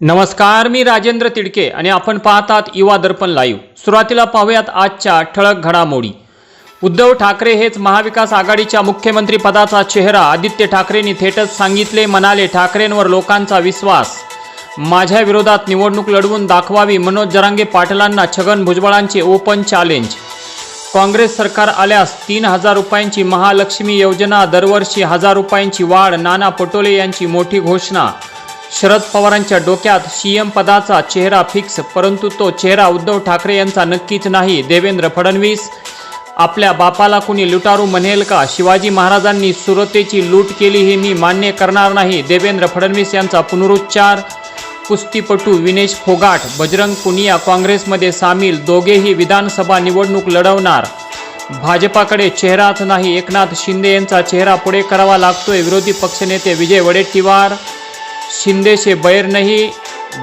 नमस्कार मी राजेंद्र तिडके आणि आपण पाहतात युवा दर्पण लाईव्ह सुरुवातीला पाहूयात आजच्या ठळक घडामोडी. उद्धव ठाकरे हेच महाविकास आघाडीच्या मुख्यमंत्री पदाचा चेहरा आदित्य ठाकरेंनी थेटच सांगितले म्हणाले ठाकरेंवर लोकांचा विश्वास. माझ्या विरोधात निवडणूक लढवून दाखवावी मनोज जरांगे पाटलांना छगन भुजबळांचे ओपन चॅलेंज काँग्रेस सरकार आल्यास तीन हजार रुपयांची महालक्ष्मी योजना दरवर्षी हजार रुपयांची वाढ नाना पटोले यांची मोठी घोषणा. शरद पवारांच्या डोक्यात सीएम पदाचा चेहरा फिक्स परंतु तो चेहरा उद्धव ठाकरे यांचा नक्कीच नाही. देवेंद्र फडणवीस आपल्या बापाला कुणी लुटारू म्हणेल का? शिवाजी महाराजांनी सुरतेची लूट केली हे मी मान्य करणार नाही. देवेंद्र फडणवीस यांचा पुनरुच्चार कुस्तीपटू विनेश फोगाट बजरंग पुनिया काँग्रेसमध्ये सामील दोघेही विधानसभा निवडणूक लढवणार. भाजपाकडे चेहराच नाही. एकनाथ शिंदे यांचा चेहरा पुढे करावा लागतोय. विरोधी पक्षनेते विजय वडेट्टीवार शिंदेशे बैर नाही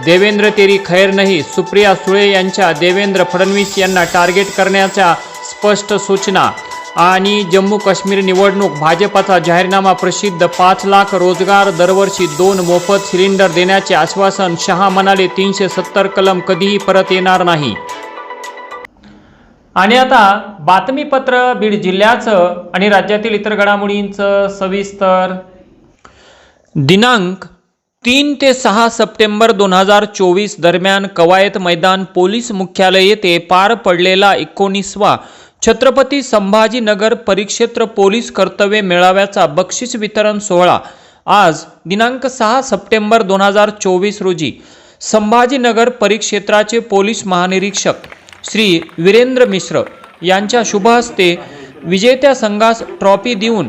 देवेंद्र तेरी खैर नाही सुप्रिया सुळे यांच्या देवेंद्र फडणवीस यांना टार्गेट करण्याच्या स्पष्ट सूचना. आणि जम्मू काश्मीर निवडणूक भाजपाचा जाहीरनामा प्रसिद्ध पाच लाख रोजगार दरवर्षी दोन मोफत सिलेंडर देण्याचे आश्वासन शहा म्हणाले तीनशे सत्तर कलम कधीही परत येणार नाही. आणि आता बातमीपत्र बीड जिल्ह्याचं आणि राज्यातील इतर घडामोडींचं सविस्तर. दिनांक तीन ते सहा सप्टेंबर दोन हजार चोवीस दरम्यान कवायत मैदान पोलीस मुख्यालय येथे पार पडलेला एकोणीसवा छत्रपती संभाजीनगर परिक्षेत्र पोलीस कर्तव्य मेळाव्याचा बक्षीस वितरण सोहळा. आज दिनांक सहा सप्टेंबर दोन हजार चोवीस रोजी संभाजीनगर परिक्षेत्राचे पोलीस महानिरीक्षक श्री वीरेंद्र मिश्र यांच्या शुभहस्ते विजेत्या संघास ट्रॉफी देऊन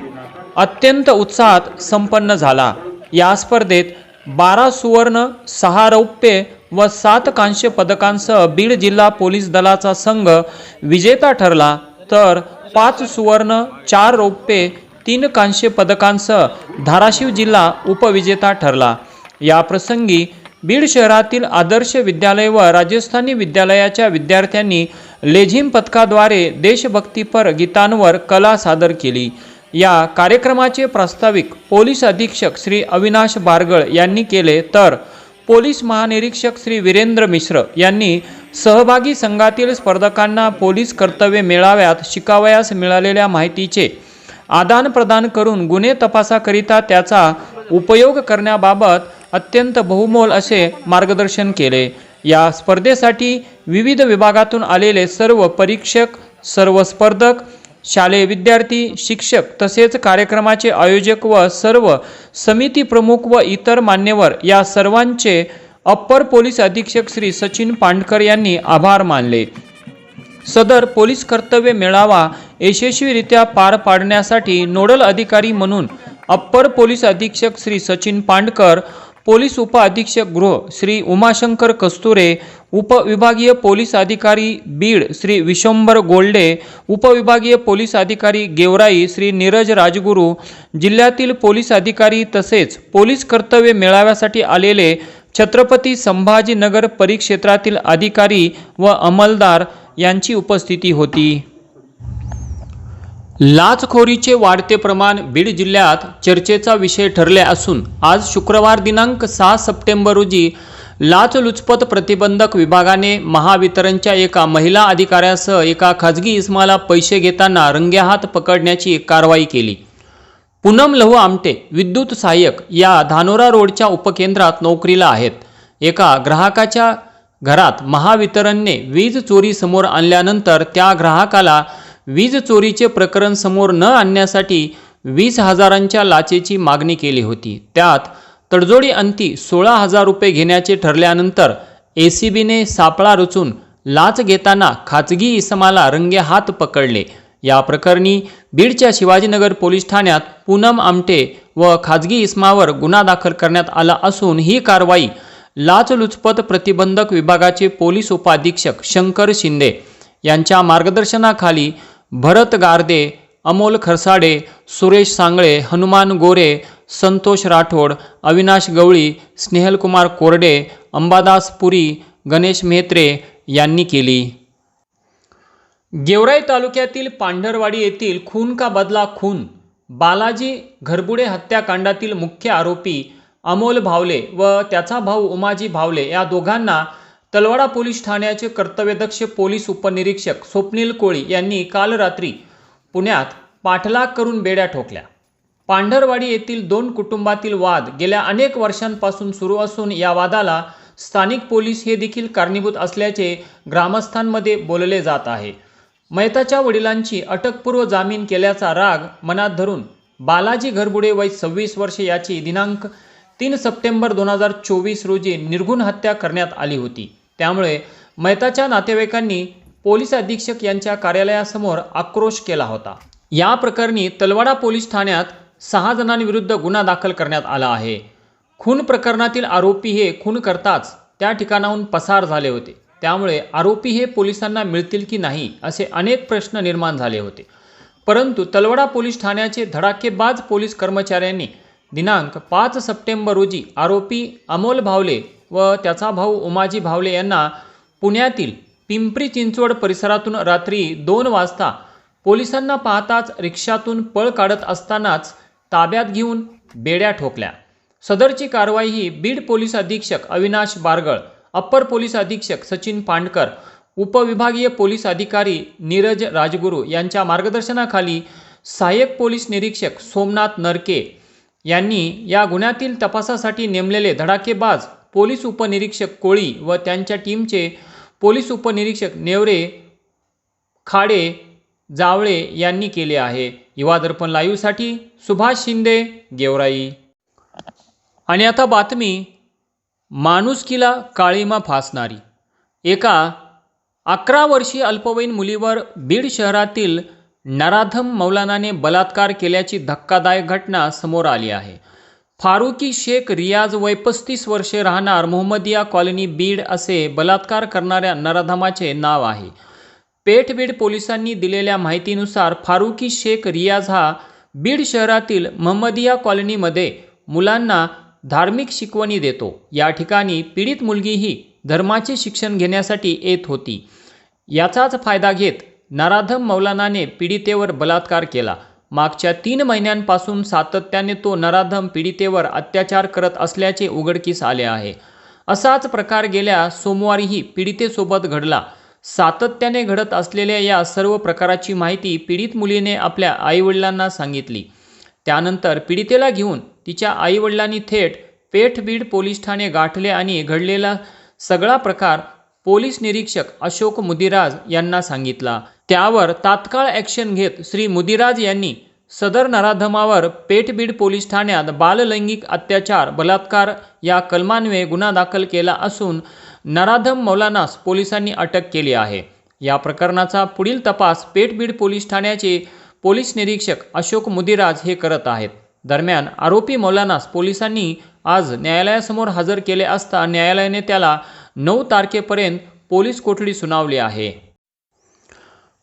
अत्यंत उत्साहात संपन्न झाला. या स्पर्धेत बारा सुवर्ण सहा रौप्य व सात कांस्य पदकांसह बीड जिल्हा पोलीस दलाचा संघ विजेता ठरला. तर पाच सुवर्ण चार रौप्य तीन कांस्य पदकांसह धाराशिव जिल्हा उपविजेता ठरला. या प्रसंगी बीड शहरातील आदर्श विद्यालय व राजस्थानी विद्यालयाच्या विद्यार्थ्यांनी लेझिम पथकाद्वारे देशभक्तीपर गीतांवर कला सादर केली. या कार्यक्रमाचे प्रास्ताविक पोलीस अधीक्षक श्री अविनाश बारगळ यांनी केले तर पोलीस महानिरीक्षक श्री वीरेंद्र मिश्र यांनी सहभागी संघातील स्पर्धकांना पोलीस कर्तव्य मेळाव्यात शिकावयास मिळालेल्या माहितीचे आदानप्रदान करून गुन्हे तपासाकरिता त्याचा उपयोग करण्याबाबत अत्यंत बहुमोल असे मार्गदर्शन केले. या स्पर्धेसाठी विविध विभागातून आलेले सर्व परीक्षक सर्व स्पर्धक शालेय विद्यार्थी शिक्षक तसेच कार्यक्रमाचे आयोजक व सर्व समिती प्रमुख व इतर मान्यवर या सर्वांचे अप्पर पोलीस अधीक्षक श्री सचिन पांडकर यांनी आभार मानले. सदर पोलीस कर्तव्य मेळावा यशस्वीरित्या पार पाडण्यासाठी नोडल अधिकारी म्हणून अप्पर पोलीस अधीक्षक श्री सचिन पांडकर पोलीस उपअधीक्षक गृह श्री उमाशंकर कस्तुरे उपविभागीय पोलीस अधिकारी बीड श्री विशंभर गोल्डे उपविभागीय पोलीस अधिकारी गेवराई श्री नीरज राजगुरू जिल्ह्यातील पोलीस अधिकारी तसेच पोलीस कर्तव्य मेळाव्यासाठी आलेले छत्रपती संभाजीनगर परिक्षेत्रातील अधिकारी व अंमलदार यांची उपस्थिती होती. लाचखोरीचे वाढते प्रमाण बीड जिल्ह्यात चर्चेचा विषय ठरले असून आज शुक्रवार दिनांक सहा सप्टेंबर रोजी लाचलुचपत प्रतिबंधक विभागाने महावितरणच्या एका महिला अधिकाऱ्यासह एका खाजगी इस्माला पैसे घेताना रंगेहात पकडण्याची कारवाई केली. पूनम लहू आमटे विद्युत सहाय्यक या धानोरा रोडच्या उपकेंद्रात नोकरीला आहेत. एका ग्राहकाच्या घरात महावितरणने वीज चोरी समोर आणल्यानंतर त्या ग्राहकाला वीज चोरीचे प्रकरण समोर न आणण्यासाठी वीस हजारांच्या लाचेची मागणी केली होती. त्यात तडजोडी अंती सोळा हजार रुपये घेण्याचे ठरल्यानंतर ए सी बीने सापळा रचून लाच घेताना खाजगी इसमाला रंगे हात पकडले. या प्रकरणी बीडच्या शिवाजीनगर पोलीस ठाण्यात पूनम आमटे व खाजगी इसमावर गुन्हा दाखल करण्यात आला असून ही कारवाई लाचलुचपत प्रतिबंधक विभागाचे पोलीस उपाधीक्षक शंकर शिंदे यांच्या मार्गदर्शनाखाली भरत गारदे अमोल खरसाडे सुरेश सांगळे हनुमान गोरे संतोष राठोड अविनाश गवळी स्नेहलकुमार कोरडे अंबादास पुरी गणेश मेहत्रे यांनी केली. गेवराई तालुक्यातील पांढरवाडी येथील खून का बदला खून बालाजी घरबुडे हत्याकांडातील मुख्य आरोपी अमोल भावले व त्याचा भाऊ उमाजी भावले या दोघांना तलवाडा पोलीस ठाण्याचे कर्तव्यदक्ष पोलीस उपनिरीक्षक स्वप्नील कोळी यांनी काल रात्री पुण्यात पाठलाग करून बेड्या ठोकल्या. पांढरवाडी येथील दोन कुटुंबातील वाद गेल्या अनेक वर्षांपासून सुरू असून या वादाला स्थानिक पोलीस हे देखील कारणीभूत असल्याचे ग्रामस्थांमध्ये बोलले जात आहे. मैताच्या वडिलांची अटकपूर्व जामीन केल्याचा राग मनात धरून बालाजी घरबुडे वय सव्वीस वर्षे याची दिनांक तीन सप्टेंबर दोन हजार चोवीस रोजी निर्घुण हत्या करण्यात आली होती. त्यामुळे मैताच्या नातेवाईकांनी पोलीस अधीक्षक यांच्या कार्यालयासमोर आक्रोश केला होता. या प्रकरणी तलवाडा पोलीस ठाण्यात सहा जणांविरुद्ध गुन्हा दाखल करण्यात आला आहे. खून प्रकरणातील आरोपी हे खून करताच त्या ठिकाणाहून पसार झाले होते. त्यामुळे आरोपी हे पोलिसांना मिळतील की नाही असे अनेक प्रश्न निर्माण झाले होते. परंतु तलवाडा पोलीस ठाण्याचे धडाकेबाज पोलीस कर्मचाऱ्यांनी दिनांक पाच सप्टेंबर रोजी आरोपी अमोल भावले व त्याचा भाऊ उमाजी भावले यांना पुण्यातील पिंपरी चिंचवड परिसरातून रात्री दोन वाजता पोलिसांना पाहताच रिक्षातून पळ काढत असतानाच ताब्यात घेऊन बेड्या ठोकल्या. सदरची कारवाई ही बीड पोलीस अधीक्षक अविनाश बारगळ अप्पर पोलीस अधीक्षक सचिन पांडकर उपविभागीय पोलीस अधिकारी नीरज राजगुरू यांच्या मार्गदर्शनाखाली सहाय्यक पोलीस निरीक्षक सोमनाथ नरके यांनी या गुन्ह्यातील तपासासाठी नेमलेले धडाकेबाज पोलीस उपनिरीक्षक कोळी व त्यांच्या टीमचे पोलीस उपनिरीक्षक नेवरे खाडे जावळे यांनी केले आहे. युवा दर्पण लाईव्हसाठी सुभाष शिंदे गेवराई. आणि आता बातमी माणुसकीला काळीमा फासणारी. एका अकरा वर्षीय अल्पवयीन मुलीवर बीड शहरातील नराधम मौलानाने बलात्कार केल्याची धक्कादायक घटना समोर आली आहे. फारुकी शेख रियाज वय पस्तीस वर्षे राहणार मोहम्मदिया कॉलनी बीड असे बलात्कार करणाऱ्या नराधमाचे नाव आहे. पेठबीड पोलिसांनी दिलेल्या माहितीनुसार फारुकी शेख रियाज हा बीड शहरातील महम्मदिया कॉलनीमध्ये मुलांना धार्मिक शिकवणी देतो. या ठिकाणी पीडित मुलगीही धर्माचे शिक्षण घेण्यासाठी येत होती. याचाच फायदा घेत नराधम मौलानाने पीडितेवर बलात्कार केला. मागच्या तीन महिन्यांपासून सातत्याने तो नराधम पीडितेवर अत्याचार करत असल्याचे उघडकीस आले आहे. असाच प्रकार गेल्या सोमवारीही पीडितेसोबत घडला. सातत्याने घडत असलेल्या या सर्व प्रकाराची माहिती पीडित मुलीने आपल्या आईवडिलांना सांगितली. त्यानंतर पीडितेला घेऊन तिच्या आईवडिलांनी थेट पेठबीड पोलीस ठाणे गाठले आणि घडलेला सगळा प्रकार पोलीस निरीक्षक अशोक मुदिराज यांना सांगितला. त्यावर तात्काळ ॲक्शन घेत श्री मुदिराज यांनी सदर नराधमावर पेठबीड पोलीस ठाण्यात बाललैंगिक अत्याचार बलात्कार या कलमान्वये गुन्हा दाखल केला असून नराधम मौलानास पोलिसांनी अटक केली आहे. या प्रकरणाचा पुढील तपास पेठबीड पोलीस ठाण्याचे पोलीस निरीक्षक अशोक मुदिराज हे करत आहेत. दरम्यान आरोपी मौलानास पोलिसांनी आज न्यायालयासमोर हजर केले असता न्यायालयाने त्याला नऊ तारखेपर्यंत पोलीस कोठडी सुनावली आहे.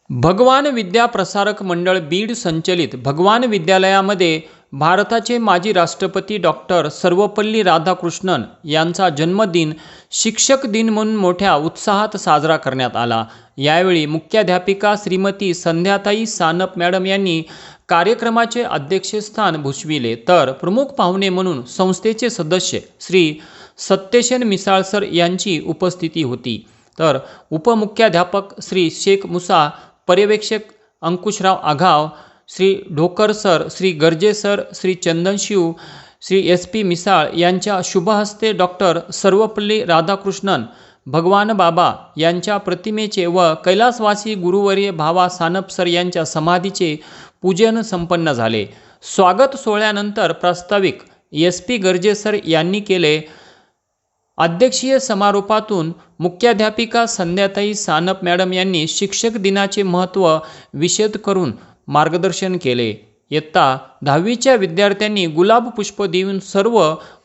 भगवान विद्याप्रसारक मंडळ बीड संचलित भगवान विद्यालयामध्ये भारताचे माजी राष्ट्रपती डॉक्टर सर्वपल्ली राधाकृष्णन यांचा जन्मदिन शिक्षक दिन म्हणून मोठ्या उत्साहात साजरा करण्यात आला. यावेळी मुख्याध्यापिका श्रीमती संध्याताई सानप मॅडम यांनी कार्यक्रमाचे अध्यक्षस्थान भूषविले. तर प्रमुख पाहुणे म्हणून संस्थेचे सदस्य श्री सत्यसेन मिसाळसर यांची उपस्थिती होती. तर उपमुख्याध्यापक श्री शेख मुसा पर्यवेक्षक Ankushrao Aghav Shri Dhokar sir Shri Garje sir Shri Chandanshiv Shri S P Misal यांच्या शुभहस्ते डॉक्टर सर्वपल्ली राधाकृष्णन भगवान बाबा यांच्या प्रतिमेचे व कैलासवासी गुरुवर्य भावा सानप सर यांच्या समाधीचे पूजन संपन्न झाले. स्वागत सोहळ्यानंतर प्रास्ताविक एस पी गर्जे सर यांनी केले अध्यक्षीय समारोपातून मुख्याध्यापिका संध्याताई सानप मॅडम यांनी शिक्षक दिनाचे महत्त्व विशद करून मार्गदर्शन केले. इयत्ता दहावीच्या विद्यार्थ्यांनी गुलाब पुष्प देऊन सर्व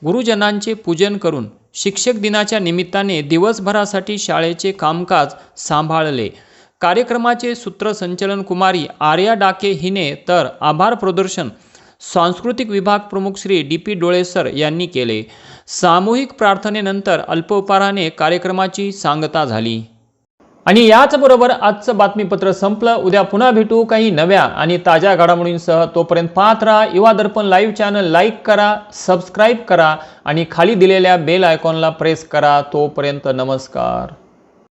गुरुजनांचे पूजन करून शिक्षक दिनाच्या निमित्ताने दिवसभरासाठी शाळेचे कामकाज सांभाळले. कार्यक्रमाचे सूत्रसंचलन कुमारी आर्या डाके हिने तर आभार प्रदर्शन सांस्कृतिक विभाग प्रमुख श्री डी पी डोळेसर यांनी केले. सामूहिक प्रार्थनेनंतर अल्पोपहाराने कार्यक्रमाची सांगता झाली. आणि याचबरोबर आजचं बातमीपत्र संपलं. उद्या पुन्हा भेटू काही नव्या आणि ताज्या घडामोडींसह. तोपर्यंत पाहत राहा Yuva Darpan live channel. Like करा सबस्क्राईब करा आणि खाली दिलेल्या बेल आयकॉनला प्रेस करा. तोपर्यंत नमस्कार.